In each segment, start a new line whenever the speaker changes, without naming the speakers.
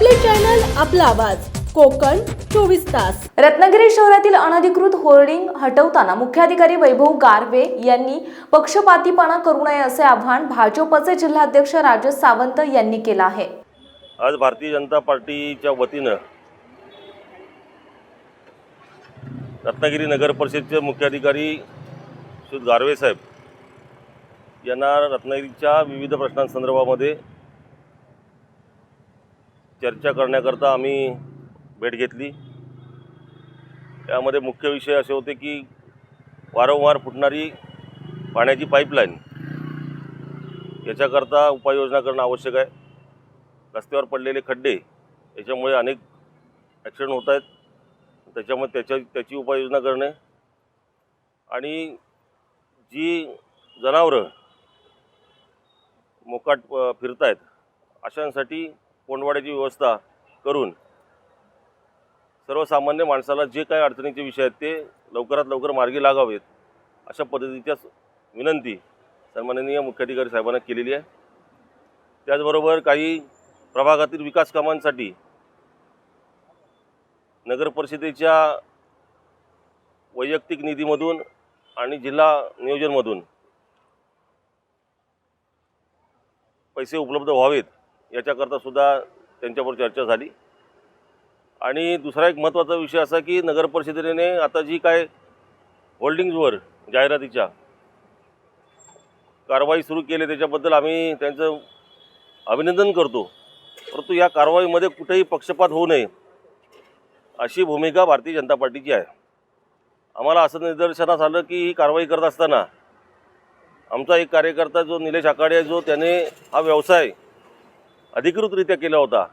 आपला आवाज. कोकण चोवीस तास.
रत्नागिरी शहरातील अनधिकृत होर्डिंग हटवताना मुख्याधिकारी वैभव गारवे यांनी पक्षपातीपणा करू नये असे आवाहन भाजपचे जिल्हाध्यक्ष राजेश सावंत यांनी केलं आहे.
आज भारतीय जनता पार्टीच्या वतीनं रत्नागिरी नगर परिषदेचे मुख्याधिकारी श्री गारवे साहेब यांना रत्नागिरीच्या विविध प्रश्नांसंदर्भामध्ये चर्चा करण्याकरता आम्ही भेट घेतली. त्यामध्ये मुख्य विषय असे होते की वारंवार फुटणारी पाण्याची पाईपलाईन याच्याकरता उपाययोजना करणं आवश्यक आहे. रस्त्यावर पडलेले खड्डे याच्यामुळे अनेक ॲक्सिडेंट होत आहेत. त्याच्यामुळे त्याच्या त्याची उपाययोजना करणे आणि जी जनावरं मोकाट फिरत आहेत अशांसाठी कोंडवाड्याची व्यवस्था करून सर्वसामान्य माणसाला जे काही अडचणीचे विषय आहेत ते लवकरात लवकर मार्गी लागावेत अशा पद्धतीच्या विनंती सन्माननीय मुख्याधिकारी साहेबांना केलेली आहे. त्याचबरोबर काही प्रभागातील विकास कामांसाठी नगर परिषदेच्या वैयक्तिक निधीमधून आणि जिल्हा नियोजनमधून पैसे उपलब्ध व्हावेत. याच्याकरता सुद्धा त्यांच्यावर चर्चा झाली. आणि दुसरा एक महत्त्वाचा विषय असा की नगर परिषदेने आता जी काय होल्डिंग्जवर जाहिरातीच्या कारवाई सुरू केली त्याच्याबद्दल आम्ही त्यांचं अभिनंदन करतो. परंतु या कारवाईमध्ये कुठेही पक्षपात होऊ नये अशी भूमिका भारतीय जनता पार्टीची आहे. आम्हाला असं निदर्शनास आलं की ही कारवाई करत असताना आमचा एक कार्यकर्ता जो निलेश आकाडे आहे जो त्याने हा व्यवसाय अधिकृतरित्या केला होता.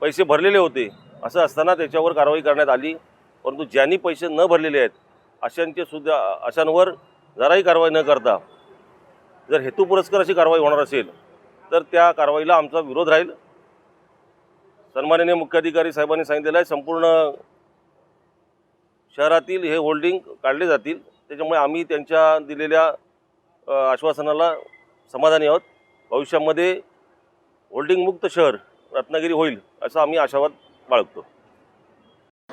पैसे भरलेले होते. असं असताना त्याच्यावर कारवाई करण्यात आली. परंतु ज्यांनी पैसे न भरलेले आहेत अशांचे सुद्धा अशांवर जराही कारवाई न करता जर हेतू पुरस्कार अशी कारवाई होणार असेल तर त्या कारवाईला आमचा विरोध राहील. सन्माननीय मुख्याधिकारी साहेबांनी सांगितलेलं आहे संपूर्ण शहरातील हे होल्डिंग काढले जातील. त्याच्यामुळे आम्ही त्यांच्या दिलेल्या आश्वासनाला समाधानी आहोत. भविष्यामध्ये होल्डिंग मुक्त शहर रत्नागिरी होईल असं आम्ही आशावाद बाळगतो.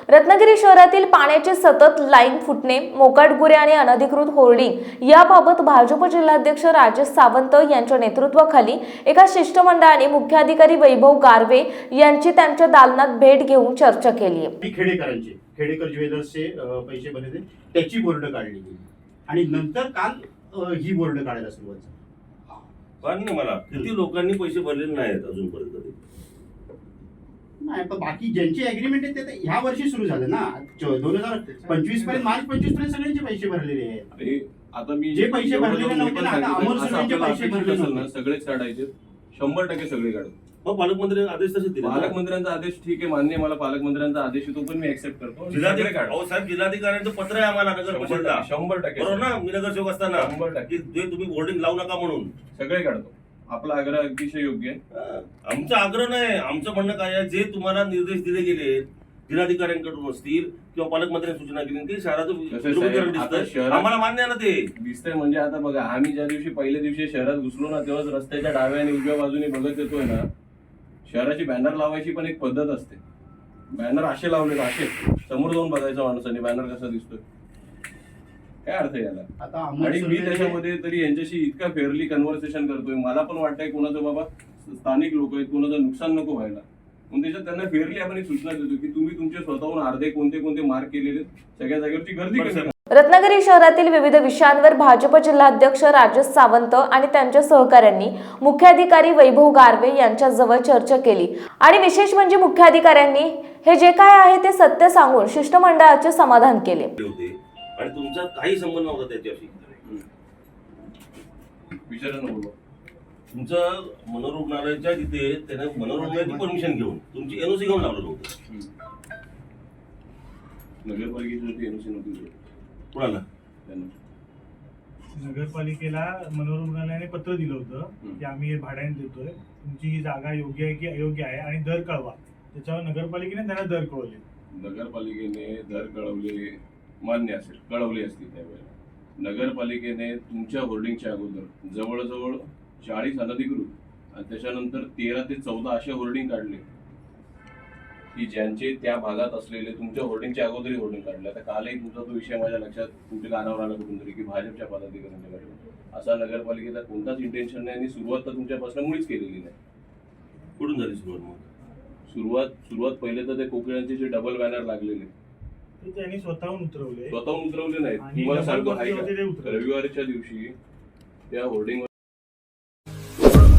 रत्नागिरी शहरातील पाण्याचे सतत लाईन फुटणे मोकाटगुरे आणि अनधिकृत होर्डिंग याबाबत भाजप जिल्हाध्यक्ष राजेश सावंत यांच्या नेतृत्वाखाली एका शिष्टमंडळाने मुख्याधिकारी वैभव गारवे यांची त्यांच्या दालनात भेट घेऊन चर्चा केली. आहे
खेडेकरांचे खेडेकर ज्वेलर्सचे पैसे त्याची बोर्ड काढली गेली. आणि नंतर काल ही बोर्ड काढायला सुरुवात झाली.
पण नाही मला. किती लोकांनी पैसे भरलेले नाहीत अजूनपर्यंत
नाही पण बाकी ज्यांचे अग्रीमेंट आहेत ते तर ह्या वर्षी सुरू झालं ना. दोन हजार पंचवीसपर्यंत मार्च पंचवीसपर्यंत सगळ्यांचे पैसे भरलेले आहेत.
आता मी
जे पैसे भरलेले नव्हते ना, आता अमोल सुरेंचे पैसे
असेल ना
नव्हते.
सगळेच काढायचे शंभर टक्के सगळे काढू.
मग पालकमंत्री आदेश तसे दिले ना.
पालकमंत्र्यांचा आदेश ठीक आहे मान्य आहे, मला पालकमंत्र्यांचा आदेश आहे, तो पण मी ऍक्सेप्ट करतो. सगळे
जिल्हाधिकारी
काढू.
अहो साहेब जिल्हाधिकाऱ्यांचं पत्र आहे आम्हाला नगर
शंभर
परिषदला.
टक्के शंभर टक्के
बरोबर ना? मी नगरसेवक असताना.
शंभर टक्के.
की जे तुम्ही होल्डिंग लावू नका म्हणून.
सगळे काढतो. आपला आग्रह अतिशय योग्य आहे.
आमचा आग्रह नाही. आमचं म्हणणं काय आहे? जे तुम्हाला निर्देश दिले गेले जिल्हाधिकाऱ्यांकडून असतील किंवा पालकमंत्र्यांनी सूचना केली ते शहराचं
साहेब,
विलगीकरण
आता
दिसतंय
शहरात-
आम्हाला मान्य आहे ना ते?
दिसतंय म्हणजे आता बघा आम्ही ज्या दिवशी पहिल्या दिवशी शहरात घुसलो ना तेव्हाच रस्त्याच्या डाव्या आणि उजव्या बाजूने बघत येतोय ना शहराची बॅनर लावायची पण एक पद्धत असते. बॅनर असे लावले असे. समोर जाऊन बघायचं माणसाने बॅनर कसा दिसतोय. काय अर्थ आहे याला?
आता
आणि मी त्याच्यामध्ये तरी यांच्याशी इतका फेअरली कन्व्हर्सेशन करतोय. मला पण वाटतंय कोणाचं बाबा स्थानिक लोक आहेत कोणाचं नुकसान नको व्हायला. मग त्याच्यात त्यांना फेअरली आपण एक सूचना देतो की तुम्ही तुमचे स्वतःहून अर्धे कोणते कोणते मार्क केलेले सगळ्या जागेवरची गर्दी
साहेब.
रत्नागिरी शहरातील विविध विषयांवर भाजप जिल्हाध्यक्ष राजेश सावंत आणि त्यांच्या सहकाऱ्यांनी मुख्याधिकारी वैभव गारवे यांच्याजवळ चर्चा केली. आणि विशेष म्हणजे मुख्याधिकाऱ्यांनी हे जे काय आहे ते सत्य सांगून शिष्टमंडळाचे समाधान केले.
होते. आणि तुमचा काही संबंध नव्हता त्याच्याशी. तुमचं मनोरुग्णालयाच्या तिथे त्याने मनोरुग्णालयाची परमिशन घेऊन तुमची एनओसी घेऊन लावलं नव्हतं
नगरपालिकेची एनओसी नव्हती.
कुणाला?
नगरपालिकेला मनोरुग्णालयाने पत्र दिलं होतं. की आम्ही हे भाड्याने देतोय. तुमची ही जागा योग्य आहे की अयोग्य आहे आणि दर कळवा. त्याच्यावर नगरपालिकेने त्यांना दर कळवले.
नगरपालिकेने दर कळवले मान्य असेल कळवले असतील त्यावेळेला. नगरपालिकेने तुमच्या होर्डिंगच्या अगोदर जवळजवळ चाळीस अनधिकृत आणि त्याच्यानंतर तेरा ते चौदा असे होर्डिंग काढले. की ज्यांचे त्या भागात असलेले तुमच्या होर्डिंगच्या अगोदरही होर्डिंग काढले. आता कालही तुमचा तो विषय माझ्या लक्षात तुमच्या कानावर आला कुठून तरी की भाजपच्या पदाधिकाऱ्यांच्या कडे असा नगरपालिकेचा कोणताच इंटेन्शन नाही आणि सुरुवात तर तुमच्यापासून मुळीच केलेली नाही.
कुठून झाली सुरुवात मग?
सुरुवात सुरुवात पहिले तर ते कोकणांचे जे डबल बॅनर लागलेले.
ते त्यांनी स्वतःहून उतरवले.
स्वतःहून उतरवले नाहीत. तुम्हाला सांगतो. रविवारच्या दिवशी त्या होर्डिंग